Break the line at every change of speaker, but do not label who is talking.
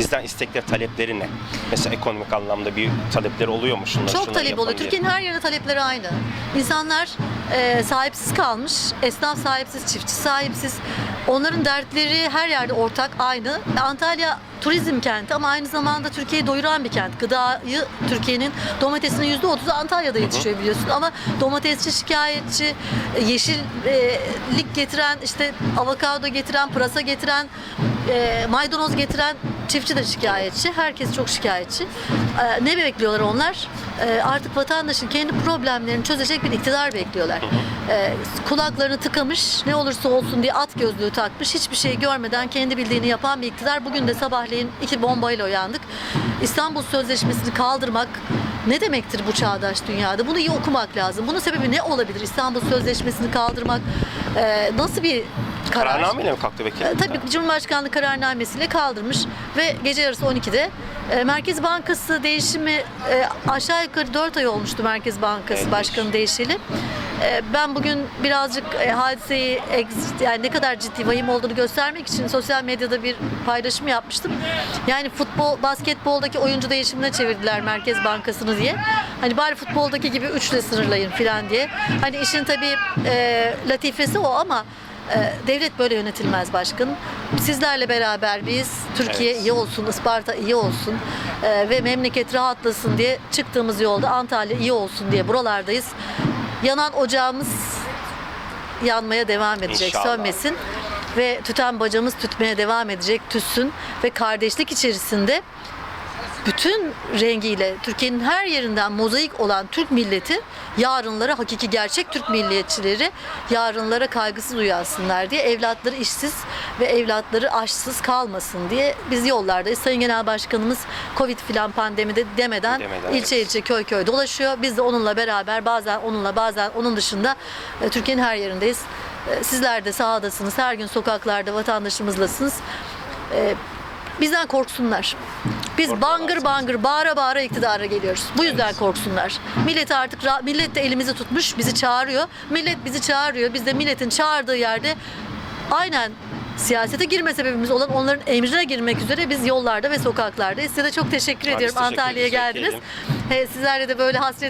Bizden istekleri, talepleri ne? Mesela ekonomik anlamda bir talepleri oluyor mu? Şunları,
Çok
şunları
talep oluyor. Türkiye'nin her yerinde talepleri aynı. İnsanlar e, sahipsiz kalmış. Esnaf sahipsiz, çiftçi sahipsiz. Onların dertleri her yerde ortak, aynı. Antalya turizm kenti ama aynı zamanda Türkiye'yi doyuran bir kent. Gıdayı Türkiye'nin domatesinin %30'u Antalya'da yetişiyor biliyorsun ama domatesçi şikayetçi, e, yeşillik getiren, işte avokado getiren, pırasa getiren, e, maydanoz getiren çiftçi de şikayetçi. Herkes çok şikayetçi. E, ne bekliyorlar onlar? E, artık vatandaşın kendi problemlerini çözecek bir iktidar bekliyorlar. E, kulaklarını tıkamış, ne olursa olsun diye at gözlüğü takmış, hiçbir şey görmeden kendi bildiğini yapan bir iktidar. Bugün de sabahleyin iki bombayla uyandık. İstanbul Sözleşmesi'ni kaldırmak ne demektir bu çağdaş dünyada? Bunu iyi okumak lazım. Bunun sebebi ne olabilir? İstanbul Sözleşmesi'ni kaldırmak e, nasıl bir karar?
Kararnameyle mi kalktı peki?
E, Tabii Cumhurbaşkanlığı kararnamesiyle kaldırmış ve gece yarısı 12'de e, Merkez Bankası değişimi e, aşağı yukarı 4 ay olmuştu Merkez Bankası
Evet.
Başkanı değişeli. E, Ben bugün birazcık e, hadiseyi yani ne kadar ciddi vahim olduğunu göstermek için sosyal medyada bir paylaşım yapmıştım. Yani futbol, basketboldaki oyuncu değişimine çevirdiler Merkez Bankası'nı diye. Hani bari futboldaki gibi üçle sınırlayın falan diye. Hani işin tabii e, latifesi o ama Devlet böyle yönetilmez başkanım. Sizlerle beraber biz Türkiye
Evet.
iyi olsun, Isparta iyi olsun ee, ve memleket rahatlasın diye çıktığımız yolda Antalya iyi olsun diye buralardayız. Yanan ocağımız yanmaya devam edecek,
İnşallah.
sönmesin ve tüten bacamız tütmeye devam edecek, tütsün ve kardeşlik içerisinde bütün rengiyle Türkiye'nin her yerinden mozaik olan Türk milleti yarınlara hakiki gerçek Türk milliyetçileri yarınlara kaygısız uyansınlar diye evlatları işsiz ve evlatları aşsız kalmasın diye biz yollardayız. Sayın Genel Başkanımız Covid filan pandemide demeden,
Demeden,
ilçe
evet.
ilçe köy köy dolaşıyor. Biz de onunla beraber bazen onunla bazen onun dışında e, Türkiye'nin her yerindeyiz. E, Sizler de sahadasınız. Her gün sokaklarda vatandaşımızlasınız. E, Bizden korksunlar. Biz bangır bangır bağıra bağıra iktidara geliyoruz. Bu yüzden korksunlar. Millet artık ra- millet de elimizi tutmuş, bizi çağırıyor. Millet bizi çağırıyor. Biz de milletin çağırdığı yerde aynen siyasete girme sebebimiz olan onların emrine girmek üzere biz yollarda ve sokaklardayız. Size de çok teşekkür ediyorum.
teşekkür
Antalya'ya
ederiz.
geldiniz. He, sizlerle de böyle hasret